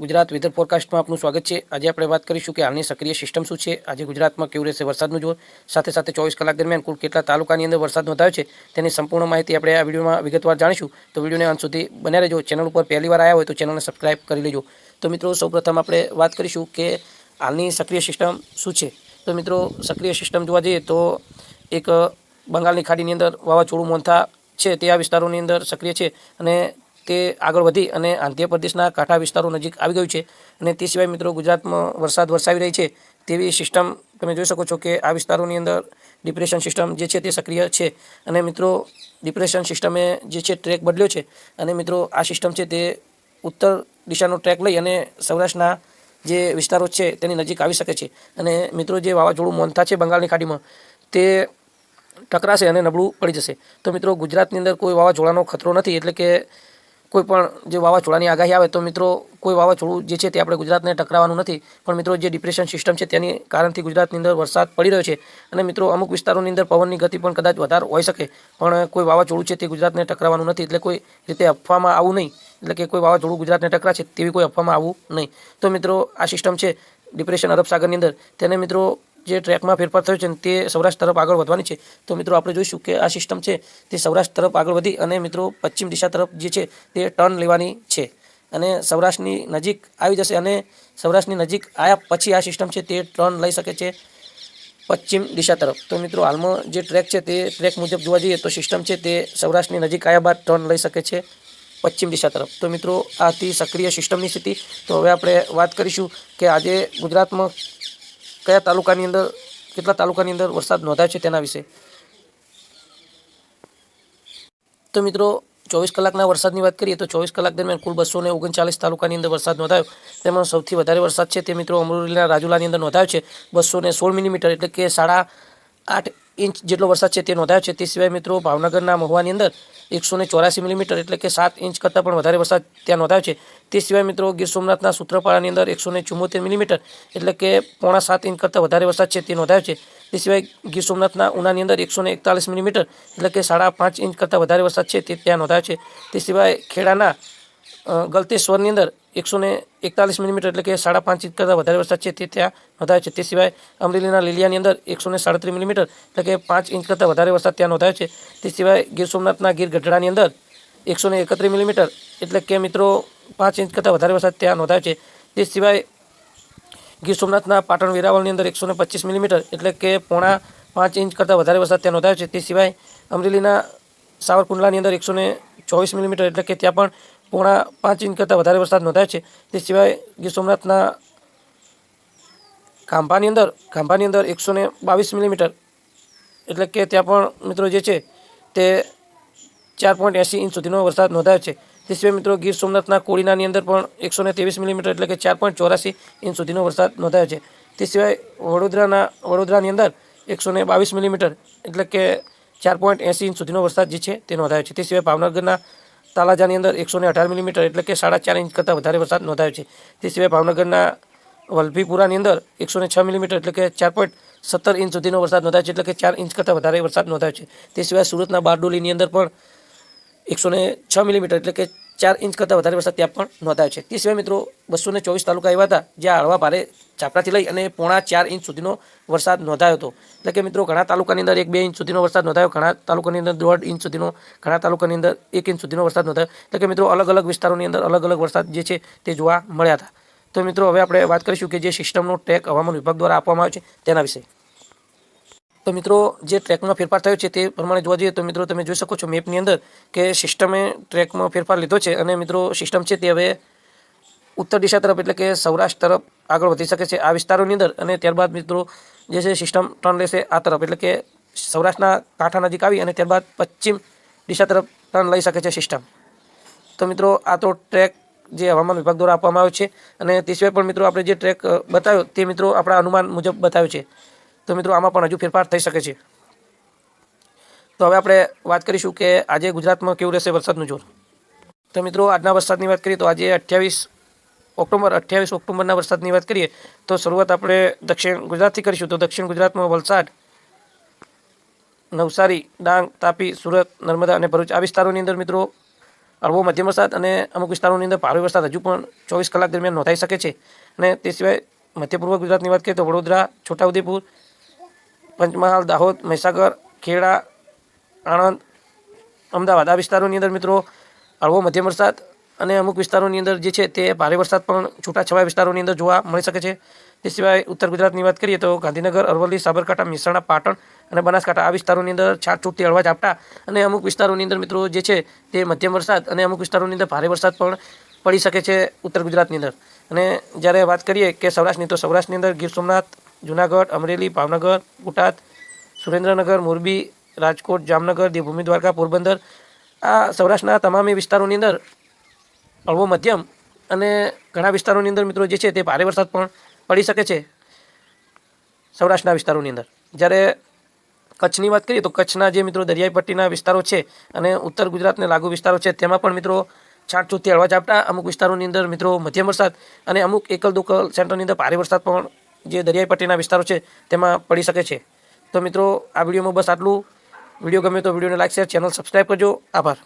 Gujarat weather ફોરકાસ્ટમાં આપનું સ્વાગત છે. આજે આપણે વાત કરીશું કે હાલની સક્રિય સિસ્ટમ શું છે. આજે ગુજરાતમાં કેવું રહેશે વરસાદનું જોર? સાથે સાથે ચોવીસ કલાક દરમિયાન કુલ કેટલા તાલુકાની અંદર વરસાદ નોંધાયો છે? તેની સંપૂર્ણ માહિતી આપણે આ વિડીયોમાં વિગતવાર જાણીશું. તો વિડીયોને અંત સુધી બન્યા રહેજો. ચેનલ ઉપર પહેલીવાર આવ્યા હોય તો ચેનલને સબસ્ક્રાઇબ કરી લેજો. તો મિત્રો, સૌપ્રથમ આપણે વાત કરીશું કે હાલની સક્રિય સિસ્ટમ શું છે? તો મિત્રો, સક્રિય સિસ્ટમ જોવા જઈએ તો એક બંગાળની ખાડીની અંદર વાવાઝોડું મોંથા છે. તે આ વિસ્તારોની અંદર સક્રિય છે અને તે આગળ વધી અને આંધ્રપ્રદેશના કાંઠા વિસ્તારો નજીક આવી ગયું છે. અને તે સિવાય મિત્રો ગુજરાતમાં વરસાદ વરસાવી રહી છે તેવી સિસ્ટમ તમે જોઈ શકો છો કે આ વિસ્તારોની અંદર ડિપ્રેશન સિસ્ટમ જે છે તે સક્રિય છે. અને મિત્રો ડિપ્રેશન સિસ્ટમે જે છે ટ્રેક બદલ્યો છે. અને મિત્રો આ સિસ્ટમ છે તે ઉત્તર દિશાનો ટ્રેક લઈ અને સૌરાષ્ટ્રના જે વિસ્તારો છે તેની નજીક આવી શકે છે. અને મિત્રો જે વાવાઝોડું મોનથા છે બંગાળની ખાડીમાં, તે ટકરાશે અને નબળું પડી જશે. તો મિત્રો ગુજરાતની અંદર કોઈ વાવાઝોડાનો ખતરો નથી. એટલે કે કોઈ પણ જે વાવાઝોડાની આગાહી આવે તો મિત્રો કોઈ વાવાઝોડું જે છે તે આપણે ગુજરાતને ટકરાવાનું નથી. પણ મિત્રો જે ડિપ્રેશન સિસ્ટમ છે તેની કારણથી ગુજરાતની અંદર વરસાદ પડી રહ્યો છે. અને મિત્રો અમુક વિસ્તારોની અંદર પવનની ગતિ પણ કદાચ વધારે હોઈ શકે. પણ કોઈ વાવાઝોડું છે તે ગુજરાતને ટકરાવાનું નથી એટલે કોઈ રીતે અફવામાં આવું નહીં. એટલે કે કોઈ વાવાઝોડું ગુજરાતને ટકરાશે તેવી કોઈ અફવામાં આવવું નહીં. તો મિત્રો આ સિસ્ટમ છે ડિપ્રેશન અરબ સાગરની અંદર. તેને મિત્રો જે ટ્રેકમાં ફેરફાર થયો છે તે સૌરાષ્ટ્ર તરફ આગળ વધવાની છે. તો મિત્રો આપણે જોઈશું કે આ સિસ્ટમ છે તે સૌરાષ્ટ્ર તરફ આગળ વધી અને મિત્રો પશ્ચિમ દિશા તરફ જે છે તે ટર્ન લેવાની છે. અને સૌરાષ્ટ્રની નજીક આવી જશે અને સૌરાષ્ટ્રની નજીક આવ્યા પછી આ સિસ્ટમ છે તે ટર્ન લઈ શકે છે પશ્ચિમ દિશા તરફ. તો મિત્રો હાલમાં જે ટ્રેક છે તે ટ્રેક મુજબ જોવા જઈએ તો સિસ્ટમ છે તે સૌરાષ્ટ્રની નજીક આવ્યા બાદ ટર્ન લઈ શકે છે પશ્ચિમ દિશા તરફ. તો મિત્રો આ હતી સક્રિય સિસ્ટમની સ્થિતિ. તો હવે આપણે વાત કરીશું કે આજે ગુજરાતમાં કયા તાલુકાની અંદર, કેટલા તાલુકાની અંદર વરસાદ નોંધાયો છે તેના વિશે? તો મિત્રો, ચોવીસ કલાકના વરસાદની વાત કરીએ તો ચોવીસ કલાક દરમિયાન કુલ બસો ને ઓગણચાલીસ તાલુકાની અંદર વરસાદ નોંધાયો. તેમાં સૌથી વધારે વરસાદ છે તે મિત્રો અમરેલીના રાજુલાની અંદર નોંધાયો છે. બસો સોળ મિલીમીટર એટલે કે સાડા આઠ ઇંચ જેટલો વરસાદ છે તે નોંધાયો છે. તે સિવાય મિત્રો ભાવનગરના મહુવાની અંદર એકસો ને ચોરાસી મિલીમીટર એટલે કે સાત ઇંચ કરતાં પણ વધારે વરસાદ ત્યાં નોંધાયો છે. તે સિવાય મિત્રો ગીર સોમનાથના સૂત્રપાળાની અંદર એકસો ને ચુમ્મોતેર મિલીમીટર એટલે કે પોણા સાત ઇંચ કરતાં વધારે વરસાદ છે તે નોંધાયો છે. તે સિવાય ગીર સોમનાથના ઉનાની અંદર એકસો ને એકતાલીસ મિલીમીટર એટલે કે સાડા પાંચ ઇંચ કરતાં વધારે વરસાદ છે તે ત્યાં નોંધાયો છે. તે સિવાય ખેડાના ગલતેશ્વરની અંદર એકસો ને એકતાલીસ મિલીમીટર એટલે કે સાડા પાંચ ઇંચ કરતાં વધારે વરસાદ છે તે ત્યાં નોંધાયો છે. તે સિવાય અમરેલીના લીલિયાની અંદર એકસો ને સાડત્રીસ મિલીમીટર એટલે કે પાંચ ઇંચ કરતાં વધારે વરસાદ ત્યાં નોંધાયો છે. તે સિવાય ગીર સોમનાથના ગીર ગઢડાની અંદર એકસો ને એકત્રીસ મિલીમીટર એટલે કે મિત્રો પાંચ ઇંચ કરતાં વધારે વરસાદ ત્યાં નોંધાયો છે. તે સિવાય ગીર સોમનાથના પાટણ વેરાવળની અંદર એકસો ને પચીસ મિલીમીટર એટલે કે પોણા પાંચ ઇંચ કરતાં વધારે વરસાદ ત્યાં નોંધાયો છે. તે સિવાય અમરેલીના સાવરકુંડલાની અંદર એકસો ને ચોવીસ મિલીમીટર એટલે કે ત્યાં પણ પોણા પાંચ ઇંચ કરતાં વધારે વરસાદ નોંધાયો છે. તે સિવાય ગીર સોમનાથના ખાંભાની અંદર ખાંભાની અંદર એકસો ને બાવીસ મિલીમીટર એટલે કે ત્યાં પણ મિત્રો જે છે તે ચાર પોઈન્ટ એંસી ઇંચ સુધીનો વરસાદ નોંધાયો છે. તે સિવાય મિત્રો ગીર સોમનાથના કોડીનાની અંદર પણ એકસો ને ત્રેવીસ મિલીમીટર એટલે કે ચાર પોઈન્ટ ચોરાસી ઇંચ સુધીનો વરસાદ નોંધાયો છે. તે સિવાય વડોદરાના, વડોદરાની અંદર એકસો ને બાવીસ મિલીમીટર એટલે કે ચાર પોઈન્ટ એંસી ઇંચ સુધીનો વરસાદ જે છે તે નોંધાયો છે. તે સિવાય ભાવનગરના તાલાજાની અંદર એકસો ને અઢાર મિલીમીટર એટલે કે સાડા ચાર ઇંચ કરતાં વધારે વરસાદ નોંધાયો છે. તે સિવાય ભાવનગરના વલભીપુરાની અંદર એકસો ને છ મિલીમીટર એટલે કે ચાર પોઈન્ટ સત્તર ઇંચ સુધીનો વરસાદ નોંધાયો છે એટલે કે ચાર ઇંચ કરતાં વધારે વરસાદ નોંધાયો છે. તે સિવાય સુરતના બારડોલીની અંદર પણ એકસો ને છ મિલીમીટર એટલે કે ચાર ઇંચ કરતાં વધારે વરસાદ ત્યાં પણ નોંધાયો છે. તે સિવાય મિત્રો બસો ને ચોવીસ તાલુકા એવા હતા જ્યાં હળવા ભારે ઝાપટાથી લઈ અને પોણા ચાર ઇંચ સુધીનો વરસાદ નોંધાયો હતો. એટલે કે મિત્રો ઘણા તાલુકાની અંદર એક બે ઇંચ સુધીનો વરસાદ નોંધાયો, ઘણા તાલુકાની અંદર દોઢ ઇંચ સુધીનો, ઘણા તાલુકાની અંદર એક ઇંચ સુધીનો વરસાદ નોંધાયો. એટલે કે મિત્રો અલગ અલગ વિસ્તારોની અંદર અલગ અલગ વરસાદ જે છે તે જોવા મળ્યા હતા. તો મિત્રો હવે આપણે વાત કરીશું કે જે સિસ્ટમનો ટ્રેક હવામાન વિભાગ દ્વારા આપવામાં આવ્યો છે તેના વિશે. તો મિત્રો, જે ટ્રેકમાં ફેરફાર થયો છે તે પ્રમાણે જોવા જઈએ તો મિત્રો તમે જોઈ શકો છો મેપની અંદર કે સિસ્ટમે ટ્રેકમાં ફેરફાર લીધો છે અને મિત્રો સિસ્ટમ છે તે હવે ઉત્તર દિશા તરફ એટલે કે સૌરાષ્ટ્ર તરફ આગળ વધી શકે છે આ વિસ્તારોની અંદર અને ત્યારબાદ મિત્રો જે છે સિસ્ટમ ટર્ન લેશે આ તરફ એટલે કે સૌરાષ્ટ્રના કાંઠા નજીક આવી અને ત્યારબાદ પશ્ચિમ દિશા તરફ ટર્ન લઈ શકે છે સિસ્ટમ તો મિત્રો, આ તો ટ્રેક જે હવામાન વિભાગ દ્વારા આપવામાં આવ્યો છે અને તે સિવાય પણ મિત્રો આપણે જે ટ્રેક બતાવ્યો તે મિત્રો આપણા અનુમાન મુજબ બતાવ્યો છે. તો મિત્રો આમાં પણ હજુ ફેરફાર થઈ શકે છે. તો હવે આપણે વાત કરીશું કે આજે ગુજરાતમાં કેવું રહેશે વરસાદનું જોર. તો મિત્રો આજના વરસાદની વાત કરીએ તો આજે અઠ્યાવીસ ઓક્ટોબર, અઠ્યાવીસ ઓક્ટોબરના વરસાદની વાત કરીએ તો શરૂઆત આપણે દક્ષિણ ગુજરાતથી કરીશું. તો દક્ષિણ ગુજરાતમાં વલસાડ, નવસારી, ડાંગ, તાપી, સુરત, નર્મદા અને ભરૂચ આ વિસ્તારોની અંદર મિત્રો હળવો મધ્યમ વરસાદ અને અમુક વિસ્તારોની અંદર ભારે વરસાદ હજુ પણ ચોવીસ કલાક દરમિયાન નોંધાઈ શકે છે. અને તે સિવાય મધ્ય પૂર્વ ગુજરાતની વાત કરીએ તો વડોદરા, છોટાઉદેપુર પંચમહાલ, દાહોદ, મહીસાગર, ખેડા, આણંદ, અમદાવાદ. આ વિસ્તારોની અંદર મિત્રો હળવો મધ્યમ વરસાદ અને અમુક વિસ્તારોની અંદર જે છે તે ભારે વરસાદ પણ છૂટાછવાયા વિસ્તારોની અંદર જોવા મળી શકે છે. તે સિવાય ઉત્તર ગુજરાતની વાત કરીએ તો ગાંધીનગર, અરવલ્લી, સાબરકાંઠા, મહેસાણા, પાટણ અને બનાસકાંઠા આ વિસ્તારોની અંદર છાટછૂટથી હળવા ઝાપટા અને અમુક વિસ્તારોની અંદર મિત્રો જે છે તે મધ્યમ વરસાદ અને અમુક વિસ્તારોની અંદર ભારે વરસાદ પણ પડી શકે છે ઉત્તર ગુજરાતની અંદર. અને જ્યારે વાત કરીએ કે સૌરાષ્ટ્રની, તો સૌરાષ્ટ્રની અંદર ગીર સોમનાથ જુનાગઢ, અમરેલી, ભાવનગર, બોટાદ, સુરેન્દ્રનગર, મોરબી, રાજકોટ, જામનગર, દેવભૂમિ, દ્વારકા, પોરબંદર આ સૌરાષ્ટ્રના તમામ વિસ્તારોની અંદર હળવો મધ્યમ અને ઘણા વિસ્તારોની અંદર મિત્રો જે છે તે ભારે વરસાદ પણ પડી શકે છે સૌરાષ્ટ્રના વિસ્તારોની અંદર. જ્યારે કચ્છની વાત કરીએ તો કચ્છના જે મિત્રો દરિયાઈ પટ્ટીના વિસ્તારો છે અને ઉત્તર ગુજરાતને લાગુ વિસ્તારો છે તેમાં પણ મિત્રો છાંટછૂટથી હળવા ઝાપટા અમુક વિસ્તારોની અંદર મિત્રો મધ્યમ વરસાદ અને અમુક એકલ દુકલ સેન્ટરની અંદર ભારે વરસાદ પણ જે દરિયાઈ પટ્ટીના વિસ્તારો છે, તેમાં પડી શકે છે. તો મિત્રો, આ વિડીયોમાં બસ આટલું. વીડિયો ગમે તો વિડીયોને લાઈક શેર ચેનલ સબસ્ક્રાઈબ કરજો. આભાર.